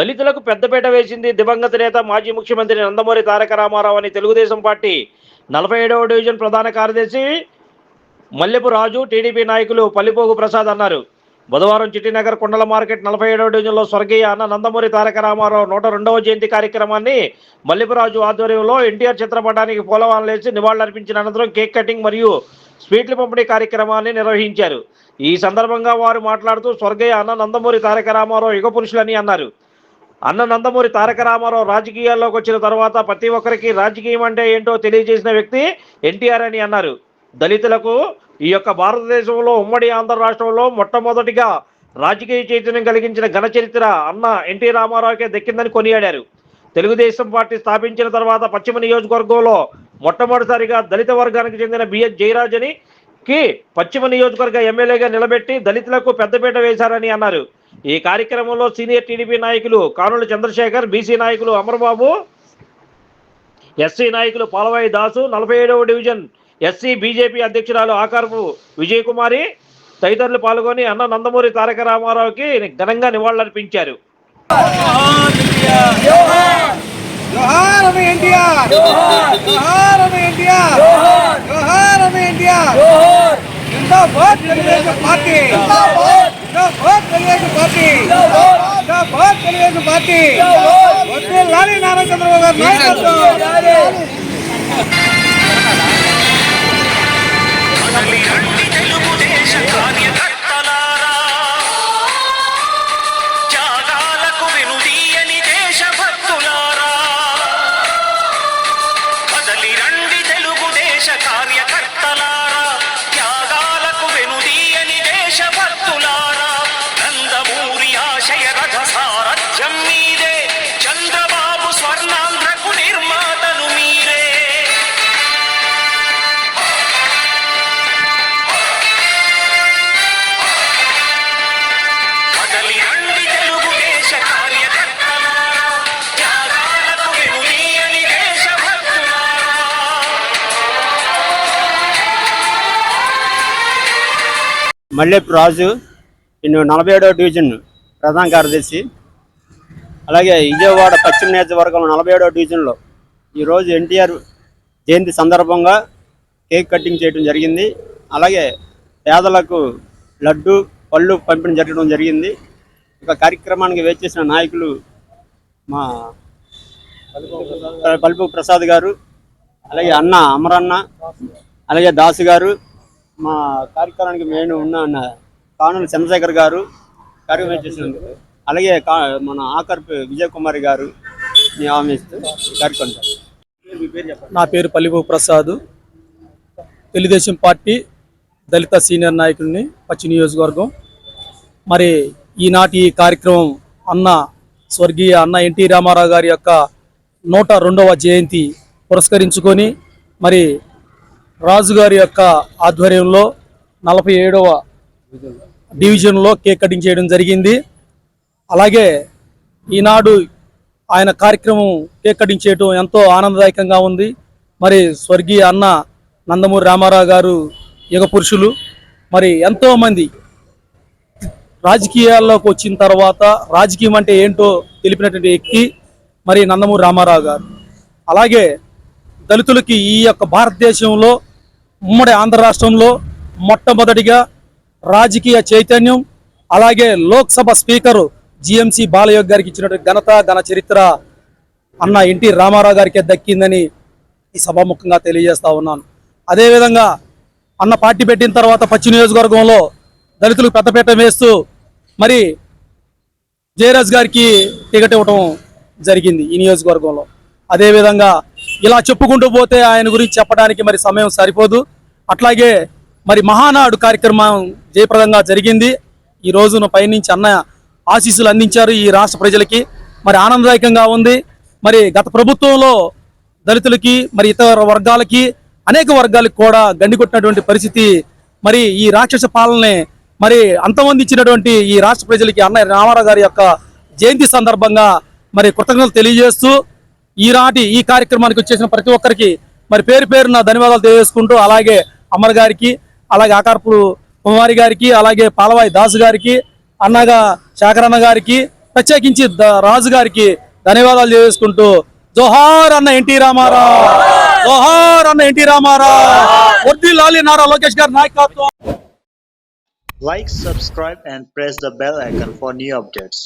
దళితులకు పెద్దపీట వేసింది దివంగత నేత మాజీ ముఖ్యమంత్రి నందమూరి తారక రామారావు అని తెలుగుదేశం పార్టీ నలభై ఏడవ డివిజన్ ప్రధాన కార్యదర్శి మల్లెపు రాజు టీడీపీ నాయకులు పల్లిపోగు ప్రసాద్ అన్నారు. బుధవారం చిట్టినగర్ కొండల మార్కెట్ నలభై ఏడవ డివిజన్లో స్వర్గీయ అన్న నందమూరి తారక రామారావు నూట రెండవ జయంతి కార్యక్రమాన్ని మల్లిపురాజు ఆధ్వర్యంలో ఎన్టీఆర్ చిత్రపటానికి పూలవానలేసి నివాళులర్పించిన అనంతరం కేక్ కటింగ్ మరియు స్వీట్ల పంపిణీ కార్యక్రమాన్ని నిర్వహించారు. ఈ సందర్భంగా వారు మాట్లాడుతూ స్వర్గీయ అన్న నందమూరి తారక రామారావు యుగ పురుషులని అన్నారు. అన్న నందమూరి తారక రామారావు రాజకీయాల్లోకి వచ్చిన తర్వాత ప్రతి ఒక్కరికి రాజకీయం అంటే ఏంటో తెలియజేసిన వ్యక్తి ఎన్టీఆర్ అని అన్నారు. దళితులకు ఈ యొక్క భారతదేశంలో ఉమ్మడి ఆంధ్ర రాష్ట్రంలో మొట్టమొదటిగా రాజకీయ చైతన్యం కలిగించిన ఘన చరిత్ర అన్న ఎన్టీ రామారావుకే దక్కిందని కొనియాడారు. తెలుగుదేశం పార్టీ స్థాపించిన తర్వాత పశ్చిమ నియోజకవర్గంలో మొట్టమొదటిసారిగా దళిత వర్గానికి చెందిన బిఎస్ జయరాజ్ అని కి పశ్చిమ నియోజకవర్గ ఎమ్మెల్యేగా నిలబెట్టి దళితులకు పెద్దపీట వేశారని అన్నారు. ఈ కార్యక్రమంలో సీనియర్ టీడీపీ నాయకులు కానుల చంద్రశేఖర్ బీసీ నాయకులు అమర్బాబు ఎస్సీ నాయకులు పాలవాయి దాసు నలభై ఏడవ డివిజన్ ఎస్సీ బీజేపీ అధ్యక్షురాలు ఆకారపు విజయకుమారి తదితరులు పాల్గొని అన్న నందమూరి తారక రామారావుకి ఘనంగా నివాళులర్పించారు జోహార్ అమ్మ ఎన్టీఆర్ జోహార్ అమ్మ ఎన్టీఆర్ జోహార్ అమ్మ ఎన్టీఆర్ జిందాబాద్ తెలుగుదేశం పార్టీ జిందాబాద్ తెలుగుదేశం పార్టీ కాంగ్రెస్ పార్టీ. లాలి నారాయణ చంద్రబాబు గారు నాయకత్వం. మల్లెపు రాజు నేను నలభై ఏడవ డివిజన్ ప్రధాన కార్యదర్శి. అలాగే విజయవాడ పశ్చిమ నియోజకవర్గం నలభై ఏడవ డివిజన్లో ఈరోజు ఎన్టీఆర్ జయంతి సందర్భంగా కేక్ కటింగ్ చేయడం జరిగింది. అలాగే పేదలకు లడ్డు పళ్ళు పంపిణీ జరగడం జరిగింది. ఒక కార్యక్రమానికి వేచేసిన నాయకులు మా పల్పు ప్రసాద్ గారు అలాగే అన్న అమరన్న అలాగే దాసు గారు మా కార్యక్రమానికి మెయిన్ ఉన్న అన్న కానుల చంద్రశేఖర్ గారు కార్యక్రమం చేసినందుకు అలాగే కా- మన ఆకర్ విజయ్ కుమార్ గారు నేను కార్యక్రమం పేరు నా పేరు పల్లిభూ ప్రసాద్. తెలుగుదేశం పార్టీ దళిత సీనియర్ నాయకుడిని పచ్చి నియోజకవర్గం. మరి ఈనాటి ఈ కార్యక్రమం అన్న స్వర్గీయ అన్న ఎన్టీ రామారావు గారి యొక్క నూట రెండవ జయంతి పురస్కరించుకొని మరి రాజుగారి యొక్క ఆధ్వర్యంలో నలభై ఏడవ డివిజన్లో కేక్ కటింగ్ చేయడం జరిగింది. అలాగే ఈనాడు ఆయన కార్యక్రమం కేక్ కటింగ్ చేయడం ఎంతో ఆనందదాయకంగా ఉంది. మరి స్వర్గీయ అన్న నందమూరి రామారావు గారు యుగ పురుషులు. మరి ఎంతోమంది రాజకీయాల్లోకి వచ్చిన తర్వాత రాజకీయం అంటే ఏంటో తెలిపినటువంటి వ్యక్తి మరి నందమూరి రామారావు గారు. అలాగే దళితులకి ఈ యొక్క భారతదేశంలో ఉమ్మడి ఆంధ్ర రాష్ట్రంలో మొట్టమొదటిగా రాజకీయ చైతన్యం అలాగే లోక్సభ స్పీకరు జిఎంసి బాలయోగ్ గారికి ఇచ్చినటువంటి ఘనత ఘన చరిత్ర అన్న ఎన్టీ రామారావు గారికే దక్కిందని ఈ సభాముఖంగా తెలియజేస్తా ఉన్నాను. అదేవిధంగా అన్న పార్టీ పెట్టిన తర్వాత పశ్చిమ నియోజకవర్గంలో దళితులకు పెద్దపీట వేస్తూ మరి జయరాజ్ గారికి టికెట్ ఇవ్వటం జరిగింది ఈ నియోజకవర్గంలో. అదేవిధంగా ఇలా చెప్పుకుంటూ పోతే ఆయన గురించి చెప్పడానికి మరి సమయం సరిపోదు. అట్లాగే మరి మహానాడు కార్యక్రమం జయప్రదంగా జరిగింది. ఈ రోజున పైనుంచి అన్న ఆశీస్సులు అందించారు ఈ రాష్ట్ర ప్రజలకి. మరి ఆనందదాయకంగా ఉంది. మరి గత ప్రభుత్వంలో దళితులకి మరి ఇతర వర్గాలకి అనేక వర్గాలకు కూడా గండి కొట్టినటువంటి పరిస్థితి. మరి ఈ రాక్షస పాలనే మరి అంతమందించినటువంటి ఈ రాష్ట్ర ప్రజలకి అన్న రామారావు గారి యొక్క జయంతి సందర్భంగా మరి కృతజ్ఞతలు తెలియజేస్తూ ఈనాటి ఈ కార్యక్రమానికి వచ్చేసిన ప్రతి ఒక్కరికి మరి పేరు పేరున ధన్యవాదాలు తెలియజేసుకుంటూ అలాగే అమర్ గారికి అలాగే ఆకార్పు కుమారి గారికి అలాగే పాలవాయి దాసు గారికి అన్నగా శాకరన్న గారికి ప్రత్యేకించి రాజు గారికి ధన్యవాదాలు చేసుకుంటూ జోహార్ అన్న ఎన్టీ రామారావు జోహార్ అన్న ఎన్టీ రామారావు వర్ది లాలి నారా లోకేష్ గారి నాయకత్వం Like, subscribe, and press the bell icon for new updates.